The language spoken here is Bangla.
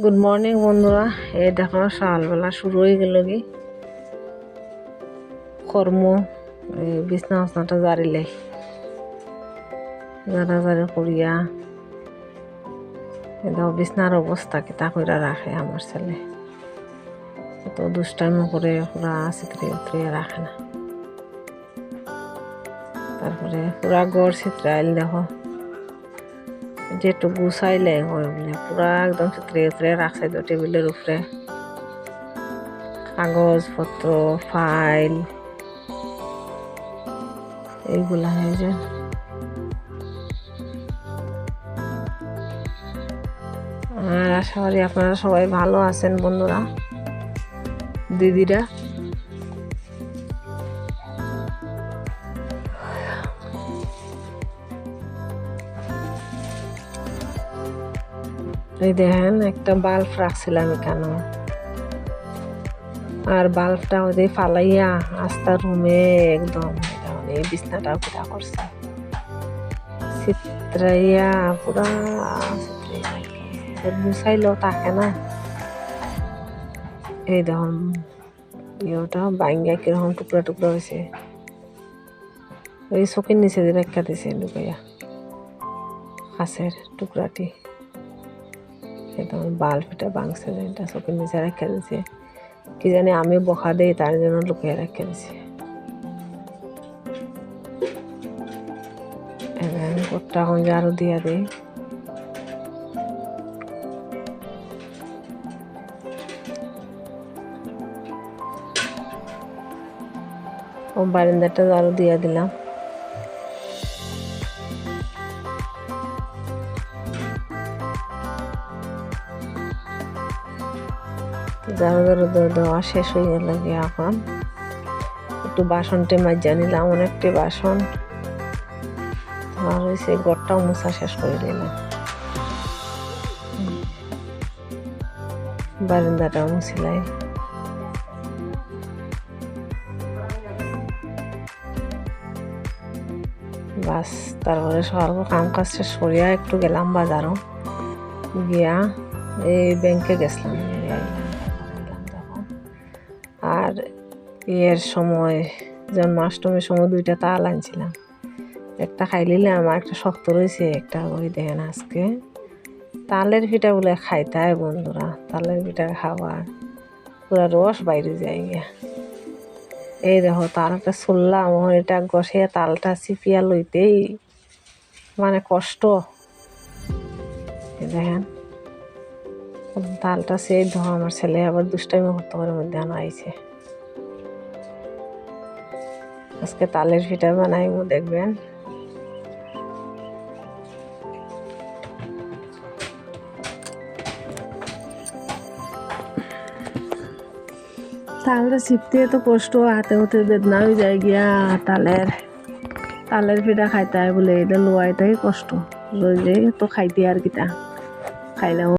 গুড মর্নিং বন্ধুরা। এই দেখো, সকালবেলা শুরু হয়ে গেল কি? কর্ম বিছনা উছনাটা জারিলে। জারা জারি করিয়া দেখো, বিছনার অবস্থা কিতা কইরা রাখে আমার ছেলে। তো দুষ্টাইমো করে পুরা চিত্রে উতরে রাখে না। তারপরে পুরা গড় চিত্রাইল দেখো। যেটু গুছাইলে হয় বলে পুরা একদম চিত্রে উতরে রাখছে তো টেবিলের উপরে। কাগজপত্র, ফাইল, এইগুলা হয়ে যায়। আর আশা করি আপনারা সবাই ভালো আছেন বন্ধুরা, দিদিরা। এই দেখেন, একটা বাল্ব রাখছিলাম এখানে। আর বাল্বটা ওদের ফালাইয়া আস্তা রুমে একদম এই বিছনাটাও পুরা করছে। চিত্রাইয়া পুরা গুছাইলেও থাকে না। এই দেখুন, ইয়েটা বাইঙ্গা কীরকম টুকরা টুকরা হয়েছে। ওই চকির নিচে দিয়ে রেখা দিছে লুকাইয়া। কাছের টুকরাটি। একদম বাল্বটা ভাঙছে এটা চোখের নিচে রেখে দিছে কি জানি আমি বকা দেই, তার জন্য লুকিয়ে রেখে দিছে কোটটা এখন আরও দিয়া দিই। বারিন্দাটা আরও দিয়া দিলাম। যারা যারা দেওয়া শেষ হয়ে গেল গিয়ে এখন? একটু বাসনটি মাজিয়া নিলাম, অনেকটি বাসন। আর সেই গড়টাও মোছা শেষ করে নিলাম। বারান্দাটাও মুছিলাই। বাস, তারপরে সকাল কাম কাজ শেষ করিয়া একটু গেলাম বাজারও। গিয়া এই ব্যাংকে গেছিলাম। আর ইয়ের সময় জন্মাষ্টমীর সময় দুইটা তাল আনছিলাম। একটা খাই নিলাম আর একটা শক্ত রয়েছে, একটা ওই দেখেন আজকে। তালের পিঠা বলে খাইতায় বন্ধুরা, তালের পিঠা খাবার পুরা রস বাইরে যায় গিয়া। এই দেখো তালটা শুনলাম এটা গসে তালটা চিপিয়া লইতেই মানে কষ্ট। দেখেন। তালটা সেই ধো আমার ছেলে আবার দুষ্টাইমি করতে করে মধ্যে আনা আইছে আজকে তালের পিঠা বানাইবো দেখবেন। তালটা চিপতে তো কষ্ট, হাতে হতে বেদনা হয়ে যায় গিয়া তালের। তালের পিঠা খাইতে হয় বলে এটা লোয়াইটাই কষ্ট। রোজে তো খাইতে আর কিটা খাইলাম